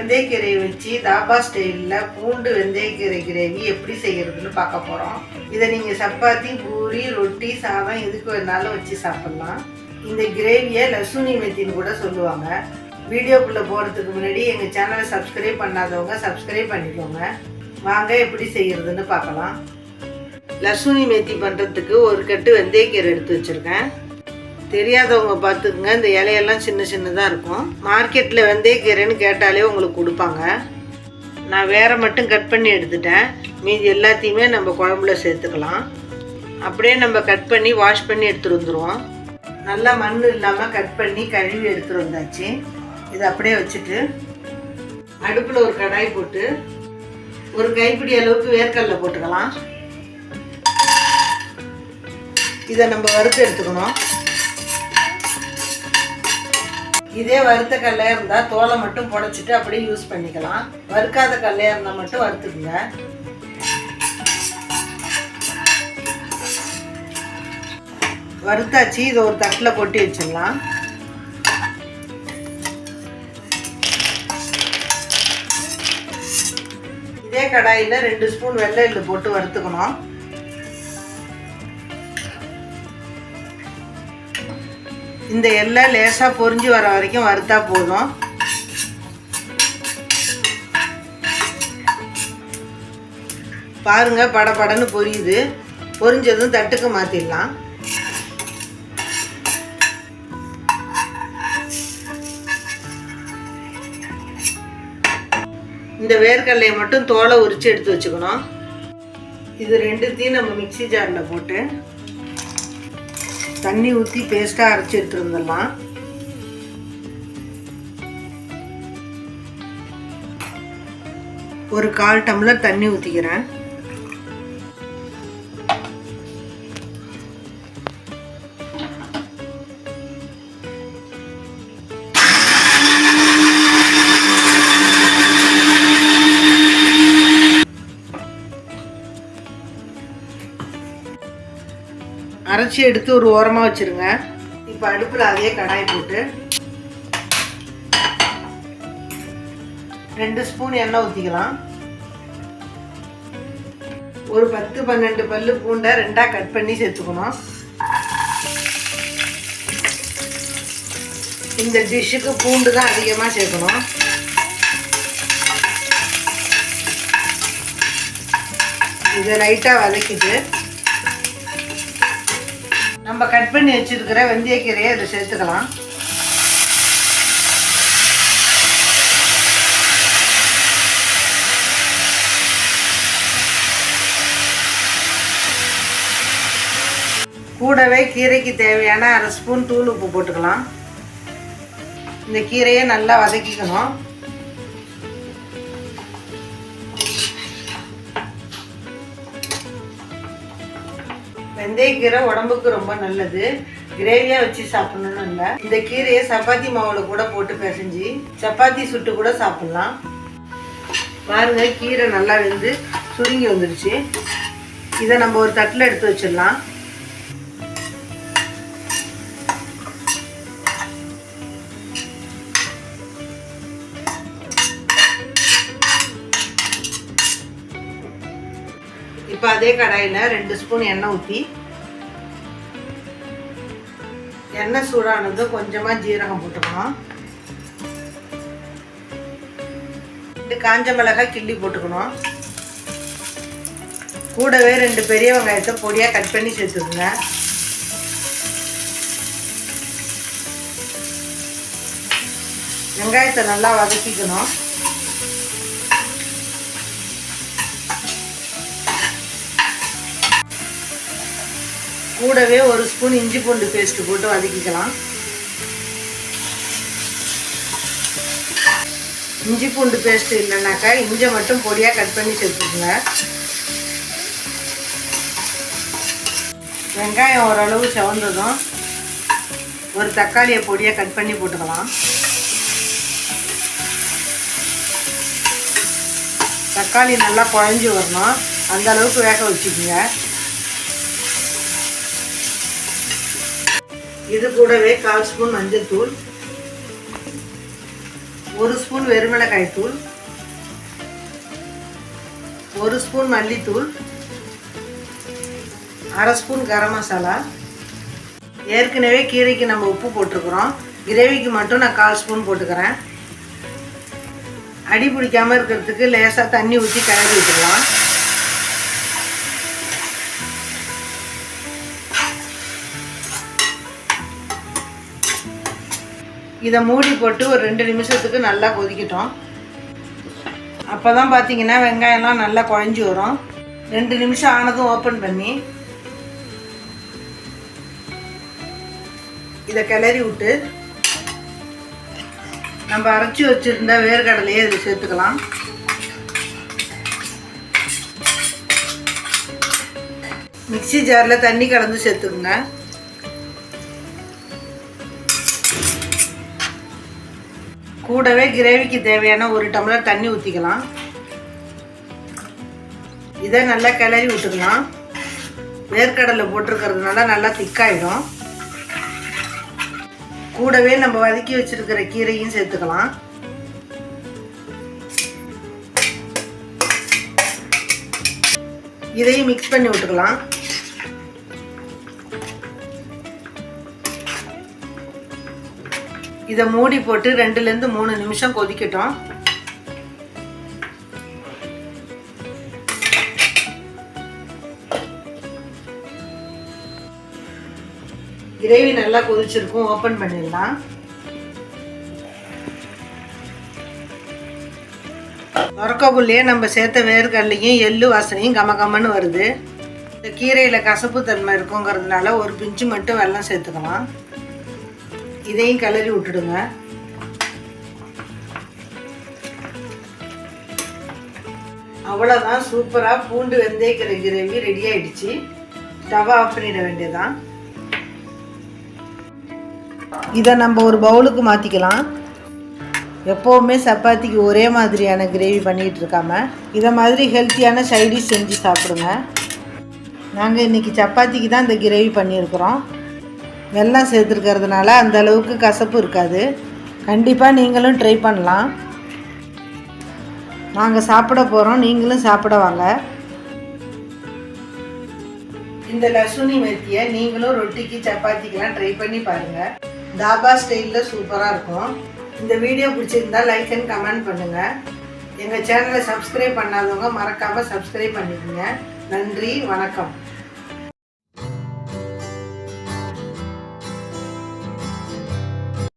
வெந்தயக்கீரையை வச்சு தாபா ஸ்டைலில் பூண்டு வெந்தயக்கீரை கிரேவி எப்படி செய்கிறதுன்னு பார்க்க போகிறோம் இதை நீங்கள் சப்பாத்தி பூரி ரொட்டி சாதம் எதுக்கு வேணாலும் வச்சு சாப்பிட்லாம். இந்த கிரேவியை லசுனி மெத்தின்னு கூட சொல்லுவாங்க. வீடியோக்குள்ளே போகிறதுக்கு முன்னாடி எங்கள் சேனலை சப்ஸ்கிரைப் பண்ணாதவங்க சப்ஸ்கிரைப் பண்ணிக்கோங்க. வாங்க எப்படி செய்கிறதுன்னு பார்க்கலாம். லசுனி மெத்தி பண்ணுறதுக்கு ஒரு கட்டு வெந்தயக்கீரை எடுத்து வச்சுருக்கேன். தெரியாதவங்க பார்த்துக்குங்க. இந்த இலையெல்லாம் சின்ன சின்னதாக இருக்கும். மார்க்கெட்டில் வெந்தயக்கீரைன்னு கேட்டாலே உங்களுக்கு கொடுப்பாங்க. நான் வேற மட்டும் கட் பண்ணி எடுத்துட்டேன். மீதி எல்லாத்தையுமே நம்ம குழம்புல சேர்த்துக்கலாம். அப்படியே நம்ம கட் பண்ணி வாஷ் பண்ணி எடுத்துகிட்டு வந்துடுவோம் நல்லா மண் இல்லாமல் கட் பண்ணி கழுவி எடுத்துகிட்டு வந்தாச்சு. இதை அப்படியே வச்சுட்டு அடுப்பில் ஒரு கடாய் போட்டு ஒரு கைப்பிடி அளவுக்கு வேர்க்கடலை போட்டுக்கலாம். இதை நம்ம வறுத்து எடுத்துக்கணும். இதே வறுத்த கடலையாக இருந்தால் தோலை மட்டும் புடச்சிட்டு அப்படியே யூஸ் பண்ணிக்கலாம். வறுக்காத கடலையாக இருந்தால் மட்டும் வறுத்துக்குங்க. வறுத்தாச்சு இதை ஒரு தட்டில் கொட்டி வச்சிடலாம். இதே கடாயில் ரெண்டு ஸ்பூன் வெள்ளை எள்ளு போட்டு வறுத்துக்கணும். இந்த எல்லாம் லேசாக பொரிஞ்சு வர வரைக்கும் வறுத்தா போதும். பாருங்க படபடன்னு பொரியுது. பொரிஞ்சதும் தட்டுக்கு மாற்றிடலாம் இந்த வேர்க்கடலையை மட்டும் தோலை உரித்து எடுத்து வச்சுக்கணும். இது ரெண்டுத்தையும் நம்ம மிக்ஸி ஜாரில் போட்டு தண்ணி ஊற்றி பேஸ்ட்டாக அரைச்சி எடுத்துருந்துடலாம். ஒரு கால் டம்ளர் தண்ணி ஊற்றிக்கிறேன் அரைச்சி எடுத்து ஒரு ஓரமாக வச்சுருங்க. இப்போ அடுப்பில் அதே கடாய் போட்டு ரெண்டு ஸ்பூன் எண்ணெய் ஊற்றிக்கலாம் ஒரு பத்து பன்னெண்டு பல்லு பூண்டை ரெண்டாக கட் பண்ணி சேர்த்துக்கணும். இந்த டிஷ்ஷுக்கு பூண்டு தான் அதிகமாக சேர்க்கணும். இதை லைட்டாக வதக்கிட்டு நம்ம கட் பண்ணி வச்சிருக்கிற வெந்தயக்கீரையை இதை சேர்த்துக்கலாம். கூடவே கீரைக்கு தேவையான அரை ஸ்பூன் தூள் உப்பு போட்டுக்கலாம். இந்த கீரையை நல்லா வதக்கிக்கணும். வெந்தயக்கீரை உடம்புக்கு ரொம்ப நல்லது. கிரேவியாக வச்சு சாப்பிடணும்னு இல்லை. இந்த கீரையை சப்பாத்தி மாவில் கூட போட்டு பிசைஞ்சு சப்பாத்தி சுட்டு கூட சாப்பிட்லாம். பாருங்க கீரை நல்லா வெந்து சுருங்கி வந்துடுச்சு இதை நம்ம ஒரு தட்டில் எடுத்து வச்சிடலாம். இப்போ அதே கடாயில் ரெண்டு ஸ்பூன் எண்ணெய் ஊற்றி எண்ணெய் சூடானது கொஞ்சமாக ஜீரகம் போட்டுக்கணும். ரெண்டு காஞ்ச மிளகாய் கிள்ளி போட்டுக்கணும். கூடவே ரெண்டு பெரிய வெங்காயத்தை பொடியாக கட் பண்ணி சேர்த்துக்குங்க. வெங்காயத்தை நல்லா வதக்கிக்கணும். கூடவே ஒரு ஸ்பூன் இஞ்சி பூண்டு பேஸ்ட்டு போட்டு வதக்கிக்கலாம். இஞ்சி பூண்டு பேஸ்ட் இல்லைனாக்கா இஞ்சி மட்டும் பொடியாக கட் பண்ணி சேர்த்துக்குங்க. வெங்காயம் ஓரளவு செவந்ததும் ஒரு தக்காளியை பொடியாக கட் பண்ணி போட்டுக்கலாம். தக்காளி நல்லா குழஞ்சி வரணும். அந்த அளவுக்கு வேக வச்சுக்கோங்க. இது கூடவே கால் ஸ்பூன் மஞ்சள் தூள் ஒரு ஸ்பூன் வெறுமிளகாய் தூள் ஒரு ஸ்பூன் மல்லித்தூள் அரை ஸ்பூன் கரம் மசாலா. ஏற்கனவே கீரைக்கு நம்ம உப்பு போட்டிருக்கிறோம். கிரேவிக்கு மட்டும் நான் கால் ஸ்பூன் போட்டுக்கிறேன். அடி பிடிக்காமல் இருக்கிறதுக்கு லேசாக தண்ணி ஊற்றி கிளறி விட்டுக்கலாம் இதை மூடி போட்டு ஒரு ரெண்டு நிமிஷத்துக்கு நல்லா கொதிக்கட்டும். அப்போ தான் பார்த்தீங்கன்னா வெங்காயம்லாம் நல்லா குழஞ்சி வரும். ரெண்டு நிமிஷம் ஆனதும் ஓப்பன் பண்ணி இதை கிளறி விட்டு நம்ம அரைச்சி வச்சுருந்த வேர்க்கடலையே இது சேர்த்துக்கலாம். மிக்ஸி ஜாரில் தண்ணி கலந்து சேர்த்துக்குங்க. கூடவே கிரேவிக்கு தேவையான ஒரு டம்ளர் தண்ணி ஊற்றிக்கலாம் இதை நல்லா கிளறி விட்டுக்கலாம். வேர்க்கடலை போட்டிருக்கிறதுனால நல்லா திக்காயிடும். கூடவே நம்ம வதக்கி வச்சிருக்கிற கீரையும் சேர்த்துக்கலாம். இதையும் மிக்ஸ் பண்ணி விட்டுக்கலாம். இதை மூடி போட்டு ரெண்டுலேருந்து மூணு நிமிஷம் கொதிக்கட்டும். கிரேவி நல்லா கொதிச்சிருக்கும். ஓப்பன் பண்ணிடலாம். நொறக்கப்புள்ளையே நம்ம சேர்த்த வேர்க்கடலையும் எள்ளு வாசனையும் கம கமன்னு வருது. இந்த கீரையில் கசப்பு தன்மை இருக்குங்கிறதுனால ஒரு பிஞ்சு மட்டும் வெள்ளம் சேர்த்துக்கலாம். இதையும் கிளறி விட்டுடுங்க. அவ்வளோதான் சூப்பராக பூண்டு வெந்தயக்கிற கிரேவி ரெடி ஆயிடுச்சு. தவா ஆஃப் பண்ணிட வேண்டியதான் இதை நம்ம ஒரு பவுலுக்கு மாற்றிக்கலாம் எப்போவுமே சப்பாத்திக்கு ஒரே மாதிரியான கிரேவி பண்ணிகிட்டு இருக்காம இதை மாதிரி ஹெல்த்தியான சைடிஷ் செஞ்சு சாப்பிடுங்க. நாங்கள் இன்றைக்கி சப்பாத்திக்கு தான் இந்த கிரேவி பண்ணியிருக்கிறோம். வெள்ளம் சேர்த்துருக்கிறதுனால அந்த அளவுக்கு கசப்பு இருக்காது. கண்டிப்பாக நீங்களும் ட்ரை பண்ணலாம். நாங்கள் சாப்பிட போகிறோம் நீங்களும் சாப்பிட வாங்க. இந்த லசுனி மெத்தியை நீங்களும் ரொட்டிக்கு சப்பாத்திக்கெலாம் ட்ரை பண்ணி பாருங்கள் தாபா ஸ்டைலில் சூப்பராக இருக்கும். இந்த வீடியோ பிடிச்சிருந்தா லைக் அண்ட் கமெண்ட் பண்ணுங்கள் எங்கள் சேனலை சப்ஸ்கிரைப் பண்ணாதவங்க மறக்காமல் சப்ஸ்கிரைப் பண்ணிக்கோங்க நன்றி வணக்கம்.